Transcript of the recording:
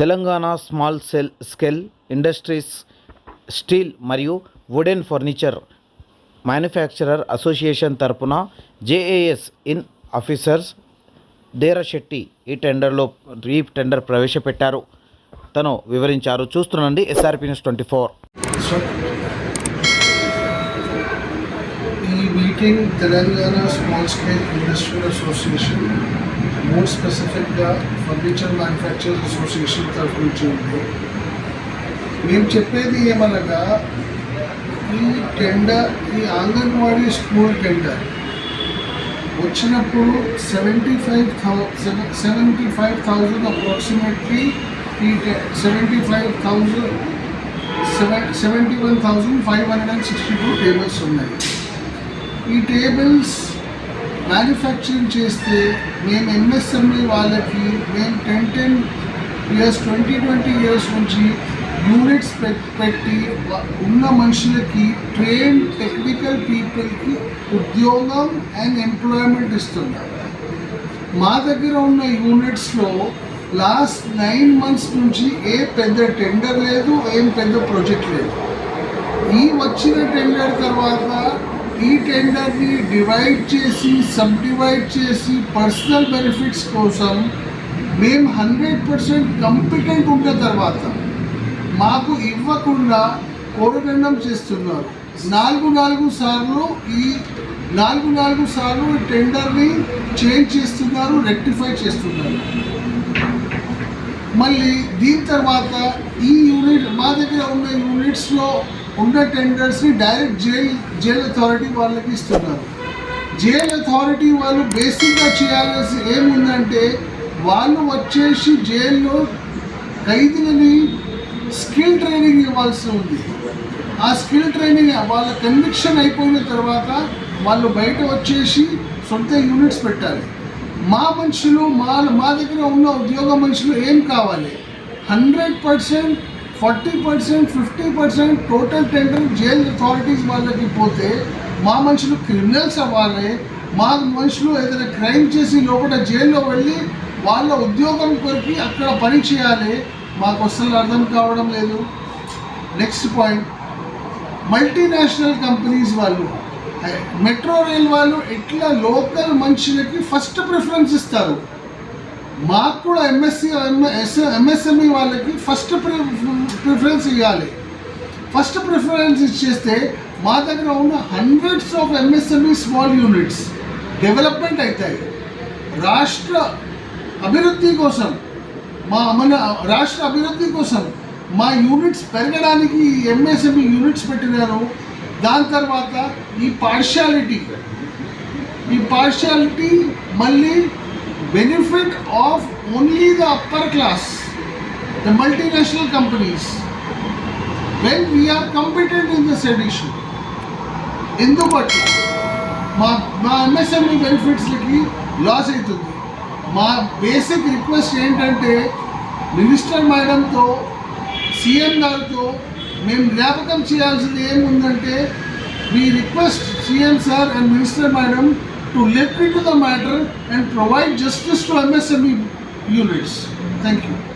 Telangana small cell scale industries steel మరియు wooden furniture manufacturer association తరపున JAS in officers Derasetti ఈ టెండర్లో ఈ టెండర్ ప్రవేశపెట్టారు. తను వివరించారు. చూస్తుండండి SRP news twenty four. So Telangana small scale industrial association more స్పెసిఫిక్గా ఫర్నిచర్ మ్యానుఫ్యాక్చరర్స్ అసోసియేషన్ తరఫు నుంచి ఉంది. మేము చెప్పేది ఏమనగా ఈ టెండర్ ఈ ఆంగన్వాడీ స్కూల్ టెండర్ వచ్చినప్పుడు seventy five thou seventy five thousand approximately ఈ seventy five thousand seven seventy one thousand five hundred and sixty two tables ఉన్నాయి. ఈ టేబుల్స్ మ్యానుఫ్యాక్చరింగ్ చేస్తే మేము ఎంఎస్ఎంఈ వాళ్ళకి మేము ten ten years twenty twenty years నుంచి units పెట్టి ఉన్న మనుషులకి ట్రైన్ టెక్నికల్ పీపుల్కి ఉద్యోగం అండ్ ఎంప్లాయ్మెంట్ ఇస్తున్నారు. మా దగ్గర ఉన్న యూనిట్స్లో లాస్ట్ నైన్ మంత్స్ నుంచి ఏ పెద్ద టెండర్ లేదు ఏం పెద్ద ప్రాజెక్ట్ లేదు. ఈ వచ్చిన టెండర్ తర్వాత ఈ టెండర్ని డివైడ్ చేసి సబ్ డివైడ్ చేసి పర్సనల్ బెనిఫిట్స్ కోసం మేము హండ్రెడ్ పర్సెంట్ కంపిటెంట్ ఉన్న తర్వాత మాకు ఇవ్వకుండా కోరదండం చేస్తున్నారు. నాలుగు నాలుగు సార్లు ఈ నాలుగు నాలుగు సార్లు ఈ టెండర్ని చేంజ్ చేస్తున్నారు రెక్టిఫై చేస్తున్నారు. మళ్ళీ దీని తర్వాత ఈ యూనిట్ మా దగ్గర ఉన్న యూనిట్స్లో ఉన్న టెండర్స్ని డైరెక్ట్ జైల్ జైల్ అథారిటీ వాళ్ళకి ఇస్తున్నారు. జైల్ అథారిటీ వాళ్ళు బేసిక్గా చేయాల్సి ఏముందంటే వాళ్ళు వచ్చేసి జైల్లో ఖైదీలని స్కిల్ ట్రైనింగ్ ఇవ్వాల్సి ఉంది. ఆ స్కిల్ ట్రైనింగ్ వాళ్ళ కన్విక్షన్ అయిపోయిన తర్వాత వాళ్ళు బయట వచ్చేసి సొంత యూనిట్స్ పెట్టాలి. మా మనుషులు మా మా దగ్గర ఉన్న ఉద్యోగ మనుషులు ఏం కావాలి? Hundred percent forty percent fifty percent total tender jail authorities వాళ్ళకి పోతే మా మనుషులు క్రిమినల్స్ అవ్వాలి. మా మనుషులు ఏదైనా క్రైమ్ చేసి లోపల జైల్లో వెళ్ళి వాళ్ళ ఉద్యోగం కొరికి అక్కడ పని చేయాలి. మాకు అసలు అర్థం కావడం లేదు. నెక్స్ట్ పాయింట్ మల్టీనేషనల్ కంపెనీస్ వాళ్ళు మెట్రో రైల్ వాళ్ళు ఎట్లా లోకల్ మనుషులకి ఫస్ట్ ప్రిఫరెన్స్ ఇస్తారు? మాకు కూడా ఎంఎస్సి ఎంఎస్ఎంఈ వాళ్ళకి ఫస్ట్ ప్రిఫరెన్స్ ఇవ్వాలి. ఫస్ట్ ప్రిఫరెన్స్ ఇచ్చేస్తే మా దగ్గర ఉన్న hundreds of MSME small units development అవుతాయి. రాష్ట్ర అభివృద్ధి కోసం మా మన రాష్ట్ర అభివృద్ధి కోసం మా యూనిట్స్ పెరగడానికి ఎంఎస్ఎంఈ యూనిట్స్ పెట్టినారు. దాని తర్వాత ఈ పార్షాలిటీ ఈ పార్షాలిటీ మళ్ళీ benefit of only the upper class the multinational companies when we are competent in this edition ఎందుకు మా మా ఎంఎస్ఎంఈ బెనిఫిట్స్లకి లాస్ అవుతుంది. మా బేసిక్ రిక్వెస్ట్ ఏంటంటే మినిస్టర్ మేడంతో సీఎం గారితో మేము జ్ఞాపకం చేయాల్సింది ఏముందంటే మీ request CM sir and minister madam to look into the matter and provide justice to MSME units. Thank you.